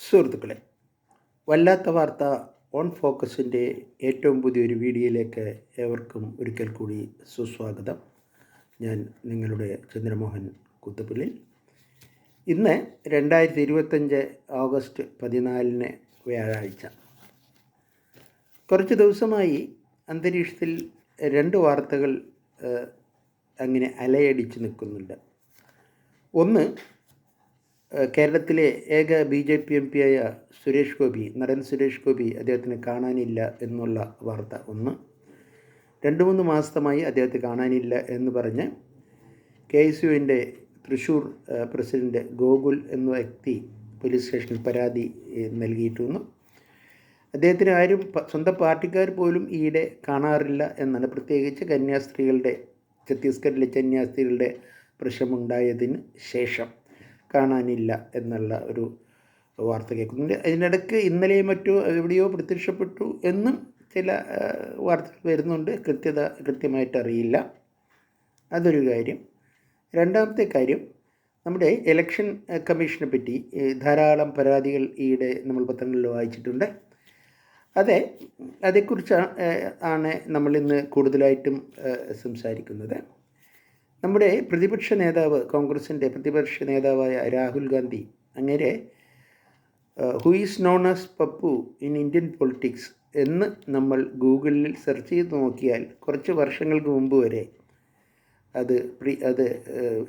സുഹൃത്തുക്കളെ വല്ലാത്ത വാർത്ത ഓൺ ഫോക്കസിന്റെ ഏറ്റവും പുതിയൊരു വീഡിയോയിലേക്ക് ഏവർക്കും ഒരിക്കൽ കൂടി സുസ്വാഗതം. ഞാൻ നിങ്ങളുടെ ചന്ദ്രമോഹൻ കുത്തുപ്പിള്ളി ഇന്ന് രണ്ടായിരത്തി ഇരുപത്തഞ്ച് ഓഗസ്റ്റ് പതിനാലിന് വ്യാഴാഴ്ച. കുറച്ച് ദിവസമായി അന്തരീക്ഷത്തിൽ രണ്ട് വാർത്തകൾ അങ്ങനെ അലയടിച്ച് നിൽക്കുന്നുണ്ട്. ഒന്ന് കേരളത്തിലെ ഏക ബി ജെ പി എം പിയായ സുരേഷ് ഗോപി നടൻ സുരേഷ് ഗോപി അദ്ദേഹത്തിന് കാണാനില്ല എന്നുള്ള വാർത്ത ഒന്ന് രണ്ട് മൂന്ന് മാസമായി അദ്ദേഹത്തെ കാണാനില്ല എന്ന് പറഞ്ഞ് കെ എസ് യുവിന്റെ തൃശ്ശൂർ ഏഹ് പ്രസിഡന്റ് ഗോകുൽ എന്ന വ്യക്തി പോലീസ് സ്റ്റേഷനിൽ പരാതി നൽകിയിട്ടുണ്ട് അദ്ദേഹത്തിന് ആരും സ്വന്തം പാർട്ടിക്കാർ പോലും ഈയിടെ കാണാറില്ല എന്നാണ് പ്രത്യേകിച്ച് കന്യാസ്ത്രീകളുടെ ഛത്തീസ്ഗഡിലെ കന്യാസ്ത്രീകളുടെ പ്രശ്നമുണ്ടായതിന് ശേഷം. കാണാനില്ല എന്നുള്ള ഒരു വാർത്ത കേൾക്കുന്നുണ്ട്. അതിനിടയ്ക്ക് ഇന്നലെയും മറ്റോ എവിടെയോ പ്രത്യക്ഷപ്പെട്ടു എന്നും ചില വാർത്ത വാർത്തകൾ വരുന്നുണ്ട്. കൃത്യത കൃത്യമായിട്ട് അറിയില്ല. അതൊരു കാര്യം. രണ്ടാമത്തെ കാര്യം നമ്മുടെ ഇലക്ഷൻ കമ്മീഷനെ പറ്റി ധാരാളം പരാതികൾ ഈയിടെ നമ്മൾ പത്രങ്ങളിൽ വായിച്ചിട്ടുണ്ട്. അതെ അതേക്കുറിച്ച് ആണ് നമ്മളിന്ന് കൂടുതലായിട്ടും സംസാരിക്കുന്നത്. നമ്മുടെ പ്രതിപക്ഷ നേതാവ് കോൺഗ്രസിന്റെ പ്രതിപക്ഷ നേതാവായ രാഹുൽ ഗാന്ധി അങ്ങനെ who is known as Pappu in Indian politics എന്ന് നമ്മൾ ഗൂഗിളിൽ സെർച്ച് ചെയ്ത് നോക്കിയാൽ കുറച്ച് വർഷങ്ങൾക്ക് മുമ്പ് വരെ അത് അത്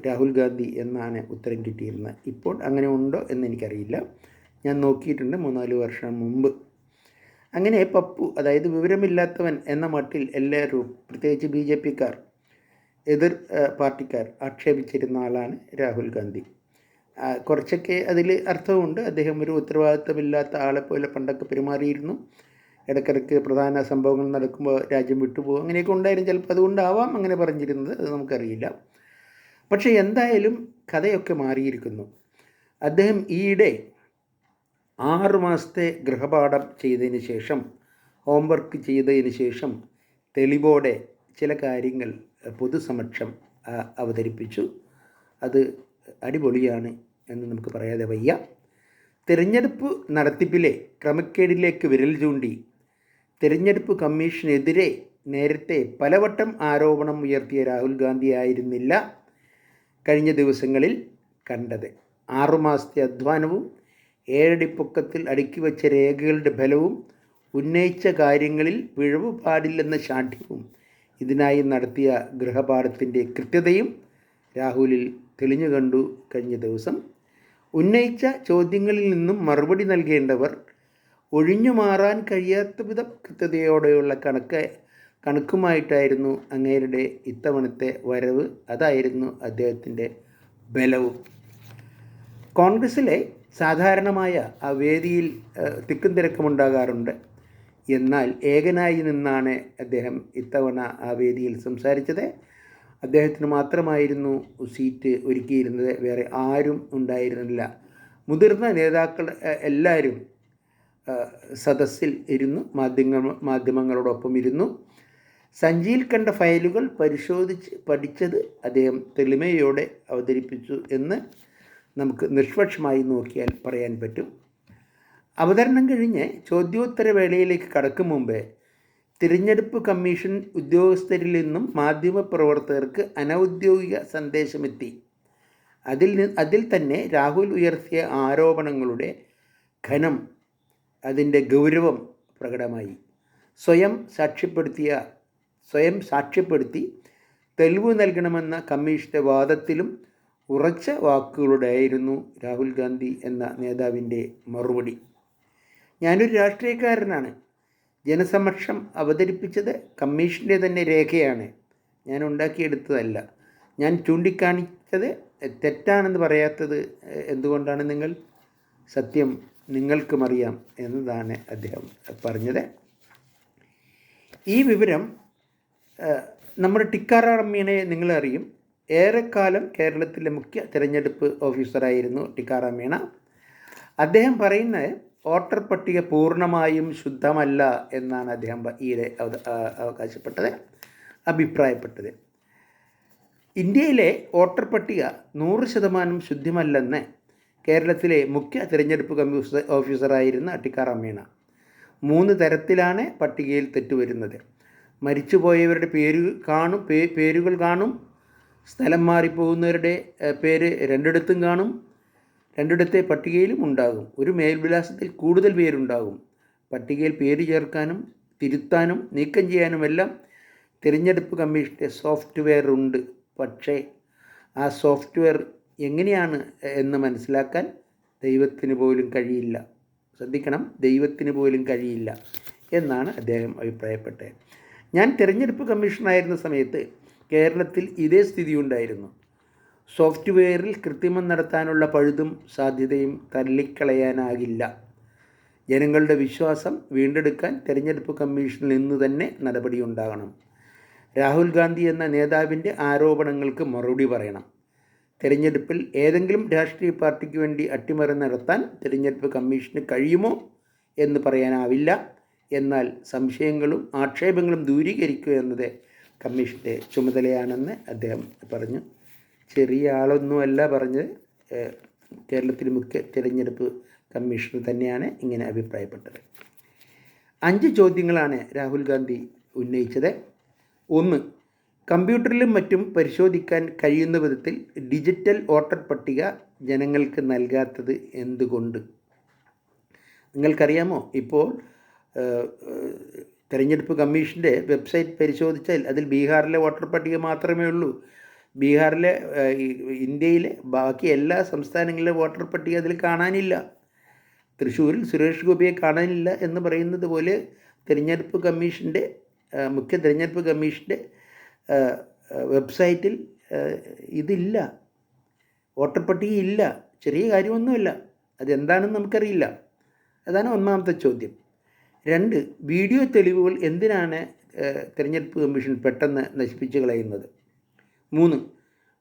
രാഹുൽ ഗാന്ധി എന്നാണ് ഉത്തരം കിട്ടിയിരുന്നത്. ഇപ്പോൾ അങ്ങനെ ഉണ്ടോ എന്ന് എനിക്കറിയില്ല. ഞാൻ നോക്കിയിട്ടുണ്ട് മൂന്നാൽ വർഷം മുമ്പ്. അങ്ങനെ പപ്പു അതായത് വിവരമില്ലാത്തവൻ എന്ന മട്ടിൽ എല്ലാവരും പ്രത്യേകിച്ച് ബി ജെ പിക്കാർ എതിർ പാർട്ടിക്കാർ ആക്ഷേപിച്ചിരുന്ന ആളാണ് രാഹുൽ ഗാന്ധി. കുറച്ചൊക്കെ അതിൽ അർത്ഥമുണ്ട്. അദ്ദേഹം ഒരു ഉത്തരവാദിത്തമില്ലാത്ത ആളെപ്പോലെ പണ്ടൊക്കെ പെരുമാറിയിരുന്നു. ഇടയ്ക്കിടയ്ക്ക് പ്രധാന സംഭവങ്ങൾ നടക്കുമ്പോൾ രാജ്യം വിട്ടുപോകും. അങ്ങനെയൊക്കെ ഉണ്ടായിരുന്നു. ചിലപ്പോൾ അതുകൊണ്ടാവാം അങ്ങനെ പറഞ്ഞിരുന്നത്. അത് നമുക്കറിയില്ല. പക്ഷേ എന്തായാലും കഥയൊക്കെ മാറിയിരിക്കുന്നു. അദ്ദേഹം ഈയിടെ ആറ് മാസത്തെ ഗൃഹപാഠം ചെയ്തതിന് ശേഷം ഹോംവർക്ക് ചെയ്തതിന് ശേഷം തെളിവോടെ ചില കാര്യങ്ങൾ പൊതുസമക്ഷം അവതരിപ്പിച്ചു. അത് അടിപൊളിയാണ് എന്ന് നമുക്ക് പറയാതെ വയ്യ. തിരഞ്ഞെടുപ്പ് നടത്തിപ്പിലെ ക്രമക്കേടിലേക്ക് വിരൽ ചൂണ്ടി തിരഞ്ഞെടുപ്പ് കമ്മീഷനെതിരെ നേരത്തെ പലവട്ടം ആരോപണം ഉയർത്തിയ രാഹുൽ ഗാന്ധി ആയിരുന്നില്ല കഴിഞ്ഞ ദിവസങ്ങളിൽ കണ്ടത്. ആറുമാസത്തെ അധ്വാനവും ഏഴടി പൊക്കത്തിൽ അടുക്കി വച്ച രേഖകളുടെ ഫലവും ഉന്നയിച്ച കാര്യങ്ങളിൽ പിഴവ് പാടില്ലെന്ന ശാഠ്യവും ഇതിനായി നടത്തിയ ഗൃഹപാഠത്തിന്റെ കൃത്യതയും രാഹുലിൽ തെളിഞ്ഞു കണ്ടു കഴിഞ്ഞ ദിവസം. ഉന്നയിച്ച ചോദ്യങ്ങളിൽ നിന്നും മറുപടി നൽകേണ്ടവർ ഒഴിഞ്ഞു മാറാൻ കഴിയാത്ത വിധം കൃത്യതയോടെയുള്ള കണക്ക് കണക്കുമായിട്ടായിരുന്നു അങ്ങേരുടെ ഇത്തവണത്തെ വരവ്. അതായിരുന്നു അദ്ദേഹത്തിന്റെ ബലവും. കോൺഗ്രസ്സിലെ സാധാരണമായ ആ വേദിയിൽ തിക്കും തിരക്കുമുണ്ടാകാറുണ്ട്. എന്നാൽ ഏകനായി നിന്നാണ് അദ്ദേഹം ഇത്തവണ ആ വേദിയിൽ സംസാരിച്ചത്. അദ്ദേഹത്തിന് മാത്രമായിരുന്നു സീറ്റ് ഒരുക്കിയിരുന്നത്. വേറെ ആരും ഉണ്ടായിരുന്നില്ല. മുതിർന്ന നേതാക്കൾ എല്ലാവരും സദസ്സിൽ ഇരുന്നു മാധ്യമ മാധ്യമങ്ങളോടൊപ്പം ഇരുന്നു. സഞ്ചിയിൽ കണ്ട ഫയലുകൾ പരിശോധിച്ച് പഠിച്ചത് അദ്ദേഹം തെളിമയോടെ അവതരിപ്പിച്ചു എന്ന് നമുക്ക് നിഷ്പക്ഷമായി നോക്കിയാൽ പറയാൻ പറ്റും. അവതരണം കഴിഞ്ഞ് ചോദ്യോത്തരവേളയിലേക്ക് കടക്കും മുമ്പേ തിരഞ്ഞെടുപ്പ് കമ്മീഷൻ ഉദ്യോഗസ്ഥരിൽ നിന്നും മാധ്യമപ്രവർത്തകർക്ക് അനൗദ്യോഗിക സന്ദേശമെത്തി. അതിൽ അതിൽ തന്നെ രാഹുൽ ഉയർത്തിയ ആരോപണങ്ങളുടെ ഘനം അതിന്റെ ഗൗരവം പ്രകടമായി. സ്വയം സാക്ഷ്യപ്പെടുത്തിയ സ്വയം സാക്ഷ്യപ്പെടുത്തി തെളിവ് നൽകണമെന്ന കമ്മീഷന്റെ വാദത്തിലും ഉറച്ച വാക്കുകളുടെയായിരുന്നു രാഹുൽ ഗാന്ധി എന്ന നേതാവിന്റെ മറുപടി. ഞാനൊരു രാഷ്ട്രീയക്കാരനാണ്. ജനസമക്ഷം അവതരിപ്പിച്ചത് കമ്മീഷന്റെ തന്നെ രേഖയാണ്. ഞാൻ ഉണ്ടാക്കിയെടുത്തതല്ല. ഞാൻ ചൂണ്ടിക്കാണിച്ചത് തെറ്റാണെന്ന് പറയാത്തത് എന്തുകൊണ്ടാണ് നിങ്ങൾ? സത്യം നിങ്ങൾക്കും അറിയാം എന്നതാണ് അദ്ദേഹം പറഞ്ഞത്. ഈ വിവരം നമ്മുടെ ടിക്കാറാം മീണയെ നിങ്ങളറിയും ഏറെക്കാലം കേരളത്തിലെ മുഖ്യ തിരഞ്ഞെടുപ്പ് ഓഫീസറായിരുന്നു ടിക്കാറാം മീണ അദ്ദേഹം പറയുന്നത് വോട്ടർ പട്ടിക പൂർണമായും ശുദ്ധമല്ല എന്നാണ് അദ്ദേഹം ഈയിടെ അവകാശപ്പെട്ടത് അഭിപ്രായപ്പെട്ടത്. ഇന്ത്യയിലെ വോട്ടർ പട്ടിക നൂറ് ശതമാനം ശുദ്ധിമല്ലെന്ന് കേരളത്തിലെ മുഖ്യ തിരഞ്ഞെടുപ്പ് കമ്മീഷ ഓഫീസറായിരുന്ന ടിക്കാറാം മീണ മൂന്ന് തരത്തിലാണ് പട്ടികയിൽ തെറ്റുവരുന്നത്. മരിച്ചുപോയവരുടെ പേര് കാണും പേരുകൾ കാണും സ്ഥലം മാറിപ്പോകുന്നവരുടെ പേര് രണ്ടിടത്തും കാണും രണ്ടിടത്തെ പട്ടികയിലും ഉണ്ടാകും. ഒരു മേൽവിലാസത്തിൽ കൂടുതൽ പേരുണ്ടാകും. പട്ടികയിൽ പേര് ചേർക്കാനും തിരുത്താനും നീക്കം ചെയ്യാനുമെല്ലാം തിരഞ്ഞെടുപ്പ് കമ്മീഷന്റെ സോഫ്റ്റ്വെയർ ഉണ്ട്. പക്ഷേ ആ സോഫ്റ്റ്വെയർ എങ്ങനെയാണ് എന്ന് മനസ്സിലാക്കാൻ ദൈവത്തിന് പോലും കഴിയില്ല. ശ്രദ്ധിക്കണം ദൈവത്തിന് പോലും കഴിയില്ല എന്നാണ് അദ്ദേഹം അഭിപ്രായപ്പെട്ടത്. ഞാൻ തിരഞ്ഞെടുപ്പ് കമ്മീഷണറായിരുന്ന സമയത്ത് കേരളത്തിൽ ഇതേ സ്ഥിതി ഉണ്ടായിരുന്നു സോഫ്റ്റ്വെയറിൽ കൃത്രിമം നടത്താനുള്ള പഴുതും സാധ്യതയും തള്ളിക്കളയാനാകില്ല. ജനങ്ങളുടെ വിശ്വാസം വീണ്ടെടുക്കാൻ തെരഞ്ഞെടുപ്പ് കമ്മീഷനിൽ നിന്ന് തന്നെ നടപടിയുണ്ടാകണം. രാഹുൽ ഗാന്ധി എന്ന നേതാവിന്റെ ആരോപണങ്ങൾക്ക് മറുപടി പറയണം. തിരഞ്ഞെടുപ്പിൽ ഏതെങ്കിലും രാഷ്ട്രീയ പാർട്ടിക്ക് വേണ്ടി അട്ടിമറി നടത്താൻ തിരഞ്ഞെടുപ്പ് കമ്മീഷന് കഴിയുമോ എന്ന് പറയാനാവില്ല. എന്നാൽ സംശയങ്ങളും ആക്ഷേപങ്ങളും ദൂരീകരിക്കുക എന്നത് കമ്മീഷന്റെ ചുമതലയാണെന്ന് അദ്ദേഹം പറഞ്ഞു. ചെറിയ ആളൊന്നുമല്ല പറഞ്ഞ് കേരളത്തിലെ മുഖ്യ തിരഞ്ഞെടുപ്പ് കമ്മീഷൻ തന്നെയാണ് ഇങ്ങനെ അഭിപ്രായപ്പെട്ടത്. അഞ്ച് ചോദ്യങ്ങളാണ് രാഹുൽ ഗാന്ധി ഉന്നയിച്ചത്. ഒന്ന് കമ്പ്യൂട്ടറിലും മറ്റും പരിശോധിക്കാൻ കഴിയുന്ന വിധത്തിൽ ഡിജിറ്റൽ വോട്ടർ പട്ടിക ജനങ്ങൾക്ക് നൽകാത്തത് എന്തുകൊണ്ട്? നിങ്ങൾക്കറിയാമോ? ഇപ്പോൾ തെരഞ്ഞെടുപ്പ് കമ്മീഷന്റെ വെബ്സൈറ്റ് പരിശോധിച്ചാൽ അതിൽ ബീഹാറിലെ വോട്ടർ പട്ടിക മാത്രമേ ഉള്ളൂ. ബീഹാറിലെ ഇന്ത്യയിലെ ബാക്കി എല്ലാ സംസ്ഥാനങ്ങളിലെ വോട്ടർ പട്ടിക അതിൽ കാണാനില്ല. തൃശ്ശൂരിൽ സുരേഷ് ഗോപിയെ കാണാനില്ല എന്ന് പറയുന്നത് പോലെ തിരഞ്ഞെടുപ്പ് കമ്മീഷന്റെ മുഖ്യ തിരഞ്ഞെടുപ്പ് കമ്മീഷന്റെ വെബ്സൈറ്റിൽ ഇതില്ല. വോട്ടർ പട്ടിക ഇല്ല. ചെറിയ കാര്യമൊന്നുമില്ല. അതെന്താണെന്ന് നമുക്കറിയില്ല. അതാണ് ഒന്നാമത്തെ ചോദ്യം. രണ്ട് വീഡിയോ തെളിവുകൾ എന്തിനാണ് തിരഞ്ഞെടുപ്പ് കമ്മീഷൻ പെട്ടെന്ന് നശിപ്പിച്ച് കളയുന്നത്? മൂന്ന്.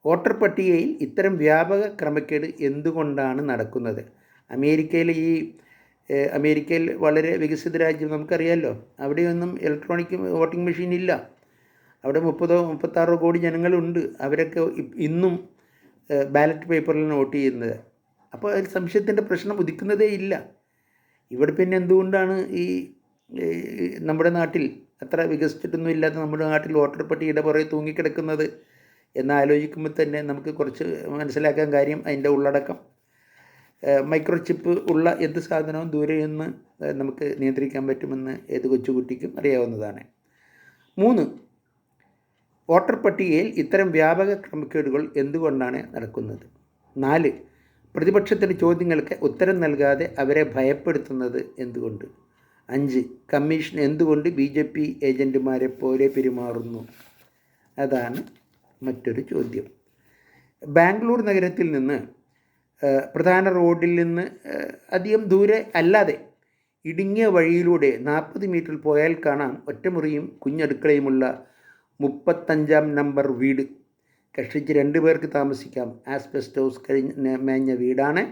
വോട്ടർ പട്ടികയിൽ ഇത്തരം വ്യാപക ക്രമക്കേട് എന്തുകൊണ്ടാണ് നടക്കുന്നത്? അമേരിക്കയിൽ ഈ അമേരിക്കയിൽ വളരെ വികസിത രാജ്യം നമുക്കറിയാമല്ലോ അവിടെയൊന്നും ഇലക്ട്രോണിക് വോട്ടിംഗ് മെഷീൻ ഇല്ല. അവിടെ മുപ്പതോ മുപ്പത്താറോ കോടി ജനങ്ങളുണ്ട്. അവരൊക്കെ ഇന്നും ബാലറ്റ് പേപ്പറിലാണ് വോട്ട് ചെയ്യുന്നത്. അപ്പോൾ അതിൽ സംശയത്തിന്റെ പ്രശ്നം ഉദിക്കുന്നതേ ഇല്ല. ഇവിടെ പിന്നെ എന്തുകൊണ്ടാണ് ഈ നമ്മുടെ നാട്ടിൽ അത്ര വികസിച്ചിട്ടൊന്നും ഇല്ലാത്ത നമ്മുടെ നാട്ടിൽ വോട്ടർ പട്ടികയുടെ പുറകെ തൂങ്ങിക്കിടക്കുന്നത്? എന്ന് ആലോചിക്കുമ്പോൾ തന്നെ നമുക്ക് കുറച്ച് മനസ്സിലാക്കാൻ കാര്യം അതിന്റെ ഉള്ളടക്കം. മൈക്രോ ചിപ്പ് ഉള്ള എന്ത് സാധനവും ദൂരെ നിന്ന് നമുക്ക് നിയന്ത്രിക്കാൻ പറ്റുമെന്ന് ഏത് കൊച്ചുകുട്ടിക്കും അറിയാവുന്നതാണ്. മൂന്ന് വോട്ടർ പട്ടികയിൽ ഇത്തരം വ്യാപക ക്രമക്കേടുകൾ എന്തുകൊണ്ടാണ് നടക്കുന്നത്? നാല് പ്രതിപക്ഷത്തിന്റെ ചോദ്യങ്ങൾക്ക് ഉത്തരം നൽകാതെ അവരെ ഭയപ്പെടുത്തുന്നത് എന്തുകൊണ്ട്? അഞ്ച് കമ്മീഷൻ എന്തുകൊണ്ട് ബി ജെ പി ഏജന്റുമാരെ പോലെ പെരുമാറുന്നു? അതാണ് മറ്റൊരു ചോദ്യം. ബാംഗ്ലൂർ നഗരത്തിൽ നിന്ന് പ്രധാന റോഡിൽ നിന്ന് അധികം ദൂരെ അല്ലാതെ ഇടുങ്ങിയ വഴിയിലൂടെ നാൽപ്പത് മീറ്റർ പോയാൽ കാണാം ഒറ്റമുറിയും കുഞ്ഞടുക്കളയുമുള്ള മുപ്പത്തഞ്ചാം നമ്പർ വീട്. കഷ്ടിച്ച് രണ്ട് പേർക്ക് താമസിക്കാം. ആസ്ബെസ്റ്റോസ് കഴിഞ്ഞ മേഞ്ഞ വീടാണ്.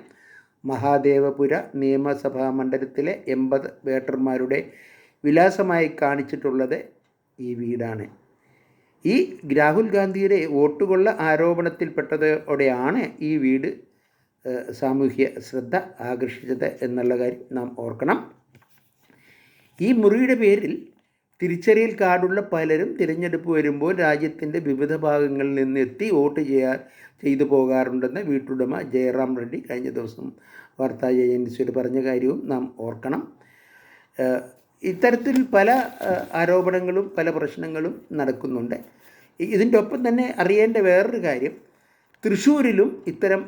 മഹാദേവപുര നിയമസഭാ മണ്ഡലത്തിലെ എൺപത് വേട്ടർമാരുടെ വിലാസമായി കാണിച്ചിട്ടുള്ളത് ഈ വീടാണ്. ഈ രാഹുൽ ഗാന്ധിയുടെ വോട്ടുകൊള്ള ആരോപണത്തിൽപ്പെട്ടതോടെയാണ് ഈ വീട് സാമൂഹ്യ ശ്രദ്ധ ആകർഷിച്ചത് എന്നുള്ള കാര്യം നാം ഓർക്കണം. ഈ മുറിയുടെ പേരിൽ തിരിച്ചറിയൽ കാർഡുള്ള പലരും തിരഞ്ഞെടുപ്പ് വരുമ്പോൾ രാജ്യത്തിന്റെ വിവിധ ഭാഗങ്ങളിൽ നിന്ന് എത്തി വോട്ട് ചെയ്യാൻ ചെയ്തു പോകാറുണ്ടെന്ന് വീട്ടുടമ ജയറാം റെഡ്ഡി കഴിഞ്ഞ ദിവസം വാർത്താ ഏജൻസിയോട് പറഞ്ഞ കാര്യവും നാം ഓർക്കണം. ഇത്തരത്തിൽ പല ആരോപണങ്ങളും പല പ്രശ്നങ്ങളും നടക്കുന്നുണ്ട്. ഇതിന്റെ ഒപ്പം തന്നെ അറിയേണ്ട വേറൊരു കാര്യം തൃശ്ശൂരിലും ഇത്തരം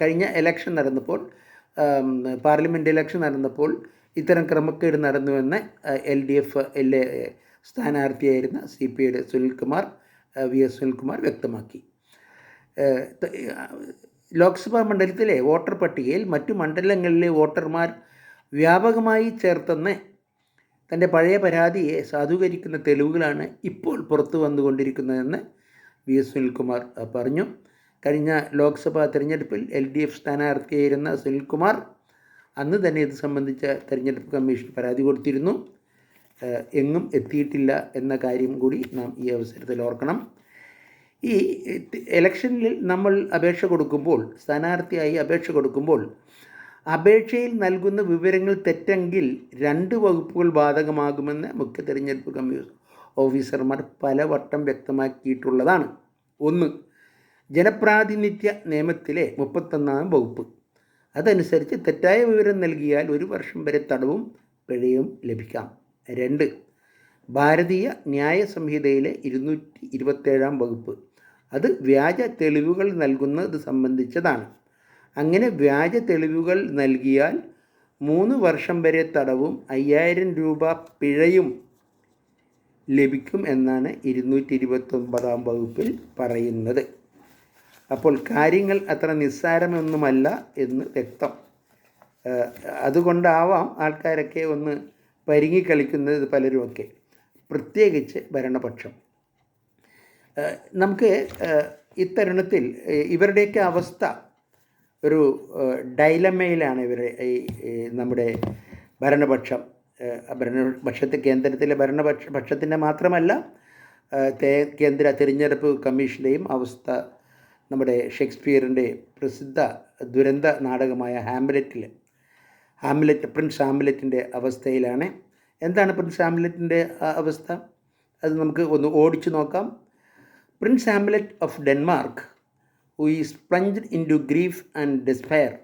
കഴിഞ്ഞ എലക്ഷൻ നടന്നപ്പോൾ പാർലമെന്റ് ഇലക്ഷൻ നടന്നപ്പോൾ ഇത്തരം ക്രമക്കേട് നടന്നുവെന്ന് എൽ ഡി എഫ് എൽ സ്ഥാനാർത്ഥിയായിരുന്ന സി പി ഐയുടെ സുനിൽകുമാർ വി എസ് സുനിൽകുമാർ വ്യക്തമാക്കി. ലോക്സഭാ മണ്ഡലത്തിലെ വോട്ടർ പട്ടികയിൽ മറ്റു മണ്ഡലങ്ങളിലെ വോട്ടർമാർ വ്യാപകമായി ചേർത്തെന്ന് തന്റെ പഴയ പരാതിയെ സാധൂകരിക്കുന്ന തെളിവുകളാണ് ഇപ്പോൾ പുറത്തു വന്നുകൊണ്ടിരിക്കുന്നതെന്ന് വി എസ് സുനിൽകുമാർ പറഞ്ഞു. കഴിഞ്ഞ ലോക്സഭാ തെരഞ്ഞെടുപ്പിൽ എൽ ഡി എഫ് സ്ഥാനാർത്ഥിയായിരുന്ന സുനിൽകുമാർ അന്ന് തന്നെ ഇത് സംബന്ധിച്ച തെരഞ്ഞെടുപ്പ് കമ്മീഷൻ പരാതി കൊടുത്തിരുന്നു. എങ്ങും എത്തിയിട്ടില്ല എന്ന കാര്യം കൂടി നാം ഈ അവസരത്തിൽ ഓർക്കണം. ഈ ഇലക്ഷനിൽ നമ്മൾ അപേക്ഷ കൊടുക്കുമ്പോൾ സ്ഥാനാർത്ഥിയായി അപേക്ഷ കൊടുക്കുമ്പോൾ അപേക്ഷയിൽ നൽകുന്ന വിവരങ്ങൾ തെറ്റെങ്കിൽ രണ്ട് വകുപ്പുകൾ ബാധകമാകുമെന്ന് മുഖ്യ തിരഞ്ഞെടുപ്പ് കമ്മീഷൻ ഓഫീസർമാർ പലവട്ടം വ്യക്തമാക്കിയിട്ടുള്ളതാണ്. ഒന്ന് ജനപ്രാതിനിധ്യ നിയമത്തിലെ മുപ്പത്തൊന്നാം വകുപ്പ്. അതനുസരിച്ച് തെറ്റായ വിവരം നൽകിയാൽ ഒരു വർഷം വരെ തടവും പിഴയും ലഭിക്കാം. രണ്ട് ഭാരതീയ ന്യായ സംഹിതയിലെ ഇരുന്നൂറ്റി ഇരുപത്തേഴാം വകുപ്പ്. അത് വ്യാജ തെളിവുകൾ നൽകുന്നത് സംബന്ധിച്ചതാണ്. അങ്ങനെ വ്യാജ തെളിവുകൾ നൽകിയാൽ മൂന്ന് വർഷം വരെ തടവും അയ്യായിരം രൂപ പിഴയും ലഭിക്കും എന്നാണ് ഇരുന്നൂറ്റി ഇരുപത്തൊമ്പതാം വകുപ്പിൽ പറയുന്നത്. അപ്പോൾ കാര്യങ്ങൾ അത്ര നിസ്സാരമൊന്നുമല്ല എന്ന് വ്യക്തം. അതുകൊണ്ടാവാം ആൾക്കാരൊക്കെ ഒന്ന് പരിങ്ങിക്കളിക്കുന്നത് പലരുമൊക്കെ. പ്രത്യേകിച്ച് ഭരണപക്ഷം. നമുക്ക് ഇത്തരുണത്തിൽ ഇവരുടെയൊക്കെ അവസ്ഥ ഒരു ഡൈലമയിലാണ് ഇവർ ഈ നമ്മുടെ ഭരണപക്ഷം ഭരണപക്ഷത്തെ കേന്ദ്രത്തിലെ ഭരണപക്ഷ പക്ഷത്തിന്റെ മാത്രമല്ല കേന്ദ്ര തിരഞ്ഞെടുപ്പ് കമ്മീഷന്റെയും അവസ്ഥ നമ്മുടെ ഷേക്സ്പിയറിന്റെ പ്രസിദ്ധ ദുരന്ത നാടകമായ ഹാംലെറ്റിൽ ഹാംലെറ്റ് പ്രിൻസ് ഹാംലെറ്റിന്റെ അവസ്ഥയിലാണ്. എന്താണ് പ്രിൻസ് ഹാംലെറ്റിന്റെ അവസ്ഥ? അത് നമുക്ക് ഒന്ന് ഓടിച്ചു നോക്കാം. Prince Hamlet of Denmark who is plunged into grief and despair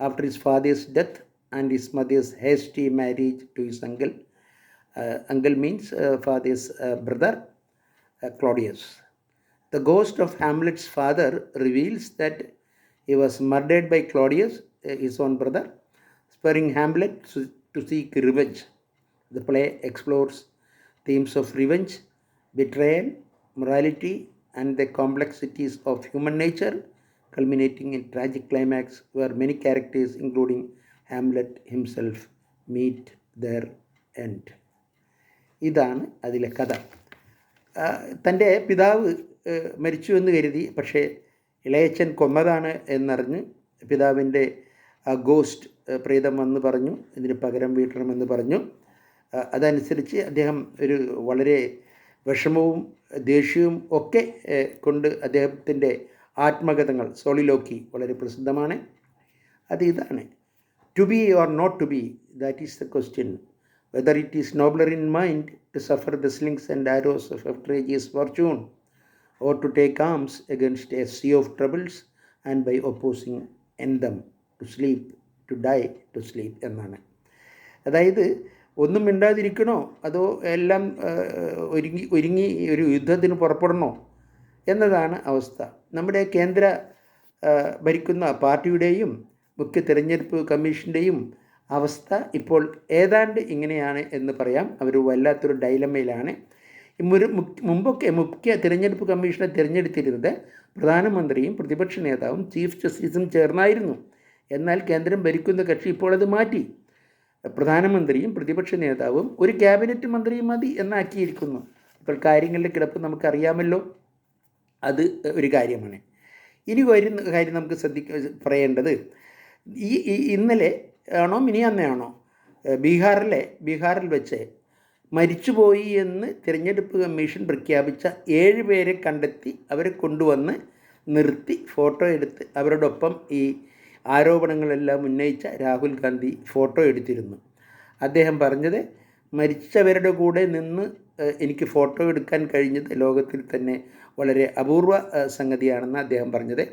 after his father's death and his mother's hasty marriage to his uncle. Uh, uncle means uh, father's uh, brother, Claudius. The ghost of Hamlet's father reveals that he was murdered by Claudius, his own brother, spurring Hamlet to seek revenge. The play explores themes of revenge, betrayal, morality, and the complexities of human nature, culminating in tragic climax where many characters, including Hamlet himself, meet their end. ഇതാണ് അതിലെ കഥ തന്റെ പിതാവ് മരിച്ചു എന്ന് കരുതി പക്ഷേ ഇളയച്ചൻ കൊന്നതാണ് എന്നറിഞ്ഞ് ghost ഗോസ്റ്റ് vannu വന്ന് പറഞ്ഞു ഇതിന് പകരം വീട്ടണമെന്ന് പറഞ്ഞു അതനുസരിച്ച് അദ്ദേഹം ഒരു വളരെ വിഷമവും ദേഷ്യവും ഒക്കെ കൊണ്ട് അദ്ദേഹത്തിന്റെ ആത്മകഥകൾ സോളിലോക്കി വളരെ പ്രസിദ്ധമാണ്. അത് ഇതാണ്. To be or not to be that is the question whether it is nobler in mind to suffer the slings and arrows of outrageous fortune or to take arms against a sea of troubles and by opposing end them to sleep to die to sleep എന്നാണ്. അതായത് ഒന്നും മിണ്ടാതിരിക്കണോ? അതോ എല്ലാം ഒരുങ്ങി ഒരുങ്ങി ഒരു യുദ്ധത്തിന് പുറപ്പെടണോ? എന്നതാണ് അവസ്ഥ. നമ്മുടെ കേന്ദ്ര ഭരിക്കുന്ന പാർട്ടിയുടെയും മുഖ്യ തിരഞ്ഞെടുപ്പ് കമ്മീഷന്റെയും അവസ്ഥ ഇപ്പോൾ ഏതാണ്ട് ഇങ്ങനെയാണ് എന്ന് പറയാം. അവർ വല്ലാത്തൊരു ഡൈലമയിലാണ് മുമ്പൊക്കെ മുഖ്യ തിരഞ്ഞെടുപ്പ് കമ്മീഷനെ തിരഞ്ഞെടുത്തിരുന്നത് പ്രധാനമന്ത്രിയും പ്രതിപക്ഷ നേതാവും ചീഫ് ജസ്റ്റിസും ചേർന്നായിരുന്നു. എന്നാൽ കേന്ദ്രം ഭരിക്കുന്ന കക്ഷി ഇപ്പോൾ അത് മാറ്റി. പ്രധാനമന്ത്രിയും പ്രതിപക്ഷ നേതാവും ഒരു ക്യാബിനറ്റ് മന്ത്രിയും മതി എന്നാക്കിയിരിക്കുന്നു. ഇപ്പോൾ കാര്യങ്ങളുടെ കിടപ്പ് നമുക്കറിയാമല്ലോ. അത് ഒരു കാര്യമാണ്. ഇനി വരുന്ന കാര്യം നമുക്ക് ശ്രദ്ധി പറയേണ്ടത്. ഈ ഇന്നലെ ആണോ മിനിയാന്നയാണോ ബീഹാറിലെ ബീഹാറിൽ വെച്ച് മരിച്ചുപോയി എന്ന് തിരഞ്ഞെടുപ്പ് കമ്മീഷൻ പ്രഖ്യാപിച്ച ഏഴ് പേരെ കണ്ടെത്തി അവരെ കൊണ്ടുവന്ന് നിർത്തി ഫോട്ടോ എടുത്ത് അവരോടൊപ്പം ഈ ആരോപണങ്ങളെല്ലാം ഉന്നയിച്ച രാഹുൽ ഗാന്ധി ഫോട്ടോ എടുത്തിരുന്നു. അദ്ദേഹം പറഞ്ഞത് മരിച്ചവരുടെ കൂടെ നിന്ന് എനിക്ക് ഫോട്ടോ എടുക്കാൻ കഴിഞ്ഞത് ലോകത്തിൽ തന്നെ വളരെ അപൂർവ സംഗതിയാണെന്ന് അദ്ദേഹം പറഞ്ഞത്.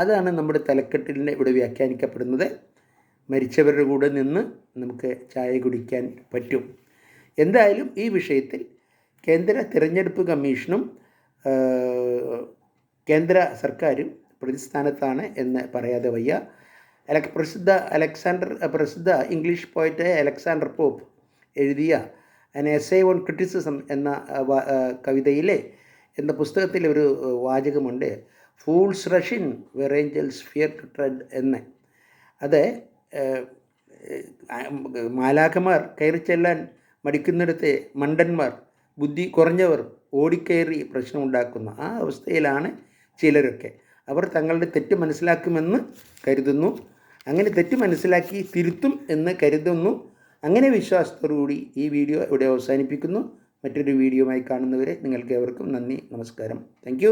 അതാണ് നമ്മുടെ തലക്കെട്ടിലിനെ ഇവിടെ വ്യാഖ്യാനിക്കപ്പെടുന്നത്. മരിച്ചവരുടെ കൂടെ നിന്ന് നമുക്ക് ചായ കുടിക്കാൻ പറ്റും. എന്തായാലും ഈ വിഷയത്തിൽ കേന്ദ്ര തിരഞ്ഞെടുപ്പ് കമ്മീഷനും കേന്ദ്ര സർക്കാരും പ്രതിസ്ഥാനത്താണ് എന്ന് പറയാതെ വയ്യ. പ്രസിദ്ധ അലക്സാണ്ടർ പ്രസിദ്ധ ഇംഗ്ലീഷ് പോയിട്ട് അലക്സാണ്ടർ പോപ്പ് എഴുതിയ അൻ എസ് ഐ ഓൺ ക്രിറ്റിസിസം എന്ന കവിതയിലെ എന്ന പുസ്തകത്തിൽ ഒരു വാചകമുണ്ട്. Fools rush in where angels fear to tread എന്ന്. അത് മാലാഖമാർ കയറി ചെല്ലാൻ മടിക്കുന്നിടത്തെ മണ്ടന്മാർ ബുദ്ധി കുറഞ്ഞവർ ഓടിക്കയറി പ്രശ്നമുണ്ടാക്കുന്ന ആ അവസ്ഥയിലാണ് ചിലരൊക്കെ. അവർ തങ്ങളുടെ തെറ്റ് മനസ്സിലാക്കുമെന്ന് കരുതുന്നു. അങ്ങനെ തെറ്റ് മനസ്സിലാക്കി തിരുത്തും എന്ന് കരുതുന്നു. അങ്ങനെ വിശ്വാസത്തോടുകൂടി ഈ വീഡിയോ ഇവിടെ അവസാനിപ്പിക്കുന്നു. മറ്റൊരു വീഡിയോയുമായി കാണുന്നവരെ നിങ്ങൾക്ക് ഏവർക്കും നന്ദി നമസ്കാരം. താങ്ക്